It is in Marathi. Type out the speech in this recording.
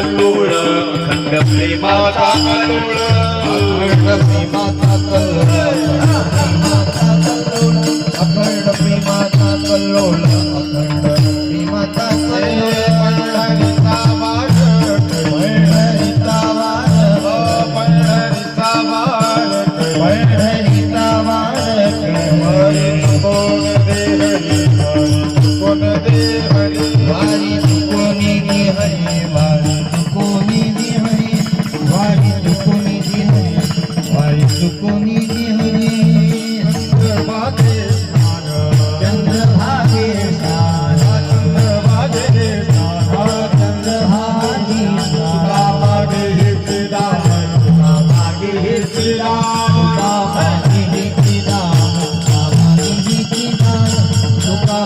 कल्लोळ अखंड प्रेमाचा कल्लोळ. अखंड प्रेमाचा कल्लोळ. अखंड प्रेमाचा कल्लोळ. अखंड प्रेमाचा पंढरीचा वाड पंढरीचा वारी. कोणी हरी वारी. श्रीराम बाबा निधी राम बाबा निधी राम तुका